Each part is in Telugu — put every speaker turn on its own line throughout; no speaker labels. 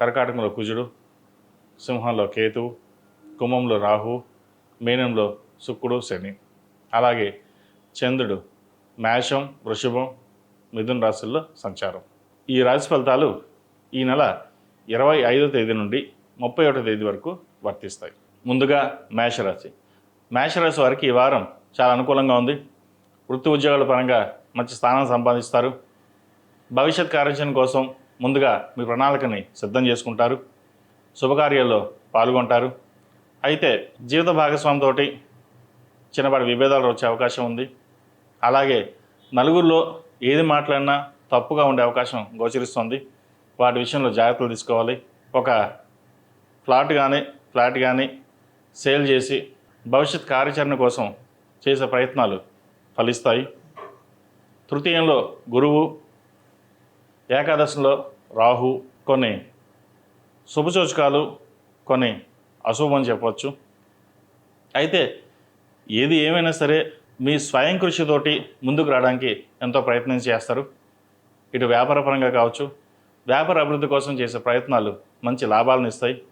కర్కాటకంలో కుజుడు సింహంలో కేతు కుంభంలో రాహు మీనంలో శుక్రుడు శని. అలాగే చంద్రుడు మేషం వృషభం మిథున రాశుల్లో సంచారం. ఈ రాశి ఫలితాలు ఈ నెల ఇరవై ఐదో తేదీ నుండి ముప్పై ఒకటో తేదీ వరకు వర్తిస్తాయి. ముందుగా మేషరాశి. మేషరాశి వారికి ఈ వారం చాలా అనుకూలంగా ఉంది. వృత్తి ఉద్యోగాల పరంగా మంచి స్థానం సంపాదిస్తారు. భవిష్యత్ కార్యాచరణ కోసం ముందుగా మీ ప్రణాళికని సిద్ధం చేసుకుంటారు శుభకార్యాల్లో పాల్గొంటారు. అయితే జీవిత భాగస్వామితోటి చిన్నపాటి విభేదాలు వచ్చే అవకాశం ఉంది. అలాగే నలుగురిలో ఏది మాట్లాడినా తప్పుగా ఉండే అవకాశం గోచరిస్తుంది. వాటి విషయంలో జాగ్రత్తలు తీసుకోవాలి. ఒక ఫ్లాట్ కానీ ఫ్లాట్ కానీ సేల్ చేసి భవిష్యత్ కార్యాచరణ కోసం చేసే ప్రయత్నాలు ఫలిస్తాయి. తృతీయంలో గురువు ఏకాదశిలో రాహు కొన్ని శుభసూచకాలు కొన్ని అశుభం చెప్పవచ్చు అయితే ఏది ఏమైనా సరే మీ స్వయం కృషితోటి ముందుకు రావడానికి ఎంతో ప్రయత్నం చేస్తారు. ఇటు వ్యాపారపరంగా కావచ్చు వ్యాపార అభివృద్ధి కోసం చేసే ప్రయత్నాలు మంచి లాభాలను ఇస్తాయి.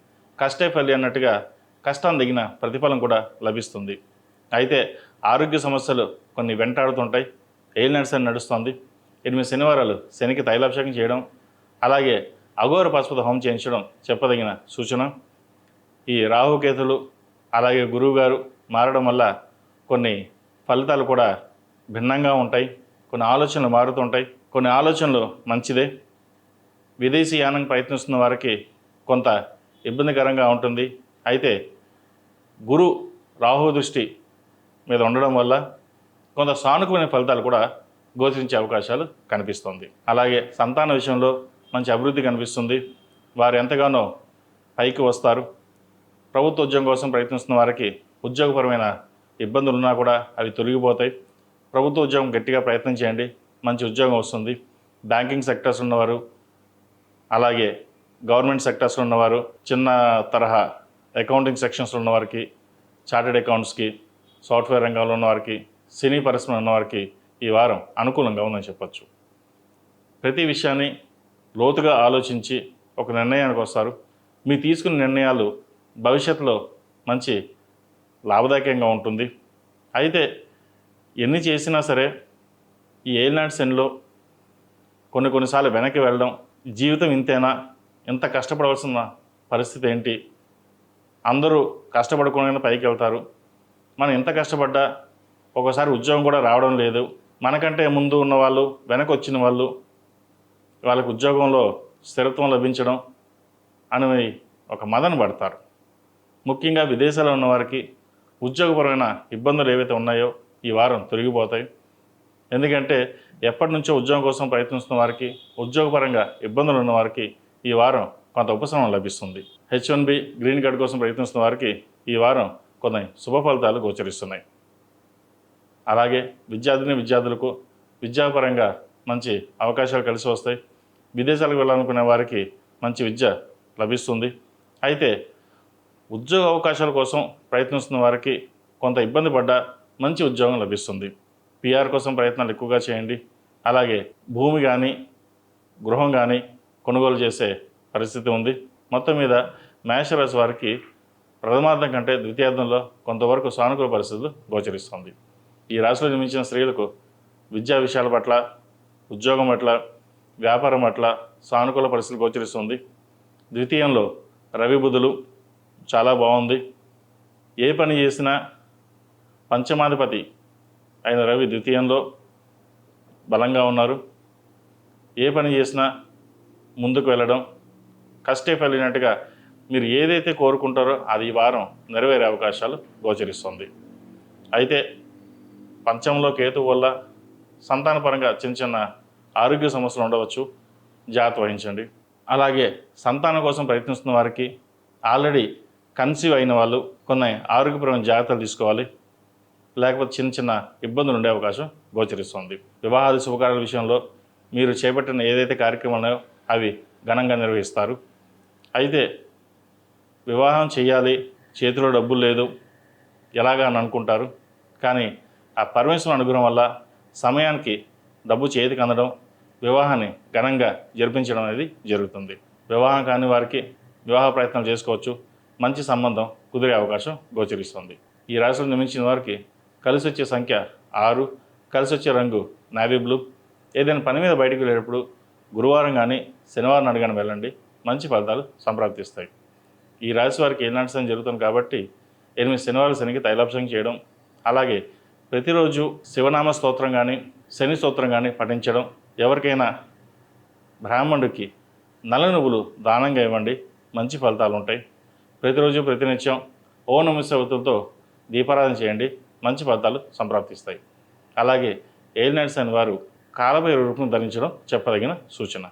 కష్టే ఫలి అన్నట్టుగా కష్టం దిగిన ప్రతిఫలం కూడా లభిస్తుంది. అయితే ఆరోగ్య సమస్యలు కొన్ని వెంటాడుతుంటాయి. ఏల్ నడిసని నడుస్తుంది. ఎనిమిది శనివారాలు శనికి తైలాభిషేకం చేయడం అలాగే అఘోర పశుపతి హోమం చేయించడం చెప్పదగిన సూచన. ఈ రాహుకేతులు అలాగే గురువుగారు మారడం వల్ల కొన్ని ఫలితాలు కూడా భిన్నంగా ఉంటాయి కొన్ని ఆలోచనలు మారుతుంటాయి కొన్ని ఆలోచనలు మంచిదే. విదేశీ యానం ప్రయత్నిస్తున్న వారికి కొంత ఇబ్బందికరంగా ఉంటుంది. అయితే గురు రాహు దృష్టి మీద ఉండడం వల్ల కొంత సానుకూల ఫలితాలు కూడా గోచరించే అవకాశాలు కనిపిస్తుంది. అలాగే సంతాన విషయంలో మంచి అభివృద్ధి కనిపిస్తుంది. వారు ఎంతగానో పైకి వస్తారు. ప్రభుత్వ ఉద్యోగం కోసం ప్రయత్నిస్తున్న వారికి ఉద్యోగపరమైన ఇబ్బందులు ఉన్నా కూడా అవి తొలగిపోతాయి. ప్రభుత్వ ఉద్యోగం గట్టిగా ప్రయత్నం చేయండి. మంచి ఉద్యోగం వస్తుంది. బ్యాంకింగ్ సెక్టర్స్ ఉన్నవారు అలాగే గవర్నమెంట్ సెక్టర్స్లో ఉన్నవారు చిన్న తరహా అకౌంటింగ్ సెక్షన్స్ ఉన్నవారికి చార్టెడ్ అకౌంట్స్కి సాఫ్ట్వేర్ రంగంలో ఉన్నవారికి సినీ పరిశ్రమ ఉన్నవారికి ఈ వారం అనుకూలంగా ఉందని చెప్పచ్చు. ప్రతి విషయాన్ని లోతుగా ఆలోచించి ఒక నిర్ణయానికి వస్తారు. మీ తీసుకున్న నిర్ణయాలు భవిష్యత్తులో మంచి లాభదాయకంగా ఉంటుంది. అయితే ఎన్ని చేసినా సరే ఈ ఏలినాటి శనిలో కొన్ని కొన్నిసార్లు వెనక్కి వెళ్ళడం జీవితం ఇంతేనా ఇంత కష్టపడవలసిన పరిస్థితి ఏంటి అందరూ కష్టపడకుండా పైకి వెళ్తారు. మనం ఎంత కష్టపడ్డా ఒకసారి ఉద్యోగం కూడా రావడం లేదు. మనకంటే ముందు ఉన్న వాళ్ళు వెనక వచ్చిన వాళ్ళు వాళ్ళకు ఉద్యోగంలో స్థిరత్వం లభించడం అని ఒక మదన పడతారు. ముఖ్యంగా విదేశాల్లో ఉన్న వారికి ఉద్యోగపరమైన ఇబ్బందులు ఏవైతే ఉన్నాయో ఈ వారం తొలగిపోతాయి. ఎందుకంటే ఎప్పటి నుంచో ఉద్యోగం కోసం ప్రయత్నిస్తున్న వారికి ఉద్యోగపరంగా ఇబ్బందులు ఉన్న వారికి ఈ వారం కొంత ఉపశమనం లభిస్తుంది. H one B green card కోసం ప్రయత్నిస్తున్న వారికి ఈ వారం కొన్ని శుభ ఫలితాలు గోచరిస్తున్నాయి. అలాగే విద్యార్థిని విద్యార్థులకు విద్యాపరంగా మంచి అవకాశాలు కలిసి వస్తాయి. విదేశాలకు వెళ్ళాలనుకునే వారికి మంచి విద్య లభిస్తుంది. అయితే ఉద్యోగ అవకాశాల కోసం ప్రయత్నిస్తున్న వారికి కొంత ఇబ్బంది పడ్డా మంచి ఉద్యోగం లభిస్తుంది. పిఆర్ కోసం ప్రయత్నాలు ఎక్కువగా చేయండి. అలాగే భూమి కానీ గృహం కానీ కొనుగోలు చేసే పరిస్థితి ఉంది. మొత్తం మీద మేషరాశి వారికి ప్రథమార్థం కంటే ద్వితీయార్థంలో కొంతవరకు సానుకూల పరిస్థితులు గోచరిస్తుంది. ఈ రాశిలో జన్మించిన స్త్రీలకు విద్యా విషయాల పట్ల ఉద్యోగం పట్ల వ్యాపారం పట్ల సానుకూల పరిస్థితులు గోచరిస్తుంది. ద్వితీయంలో రవి బుధులు చాలా బాగుంది. ఏ పని చేసినా పంచమాధిపతి అయిన రవి ద్వితీయంలో బలంగా ఉన్నారు. ఏ పని చేసినా ముందుకు వెళ్ళడం కష్టే ఫలినట్టుగా మీరు ఏదైతే కోరుకుంటారో అది ఈ వారం నెరవేరే అవకాశాలు గోచరిస్తుంది. అయితే పంచంలో కేతు వల్ల సంతానపరంగా చిన్న చిన్న ఆరోగ్య సమస్యలు ఉండవచ్చు. జాగ్రత్త వహించండి. అలాగే సంతానం కోసం ప్రయత్నిస్తున్న వారికి ఆల్రెడీ కన్సీవ్ అయిన వాళ్ళు కొన్ని ఆరోగ్యపరమైన జాగ్రత్తలు తీసుకోవాలి. లేకపోతే చిన్న చిన్న ఇబ్బందులు ఉండే అవకాశం గోచరిస్తుంది. వివాహాది శుభకార్యాల విషయంలో మీరు చేపట్టిన ఏదైతే కార్యక్రమాలు అవి ఘనంగా నిర్వహిస్తారు. అయితే వివాహం చేయాలి. చేతిలో డబ్బులు లేదు. ఎలాగా అని అనుకుంటారు. కానీ ఆ పరమేశ్వరుని అనుగ్రహం వల్ల సమయానికి డబ్బు చేతికి అందడం వివాహాన్ని ఘనంగా జరిపించడం అనేది జరుగుతుంది. వివాహం కాని వారికి వివాహ ప్రయత్నాలు చేసుకోవచ్చు. మంచి సంబంధం కుదిరే అవకాశం గోచరిస్తుంది. ఈ రాశులు నిర్మించిన వారికి కలిసి వచ్చే సంఖ్య ఆరు. కలిసి వచ్చే రంగు నావీ బ్లూ ఏదైనా పని మీద బయటకు వెళ్ళేటప్పుడు గురువారం కానీ శనివారం నాడు కానీ వెళ్ళండి. మంచి ఫలితాలు సంప్రాప్తిస్తాయి. ఈ రాశి వారికి ఏనాటి శని జరుగుతుంది కాబట్టి ఎనిమిది శనివారం శనికి తైలాభిషేకం చేయడం అలాగే ప్రతిరోజు శివనామ స్తోత్రం కానీ శని స్తోత్రం కానీ పఠించడం ఎవరికైనా బ్రాహ్మణుడికి నల్ల నువ్వులు దానంగా ఇవ్వండి మంచి ఫలితాలు ఉంటాయి ప్రతిరోజు ప్రతినిత్యం ఓ నమస్వతులతో దీపారాధన చేయండి మంచి ఫలితాలు సంప్రాప్తిస్తాయి. అలాగే ఏలినాటి శని వారు కాలభైరవ రూపం ధరించడం చెప్పదగిన సూచన.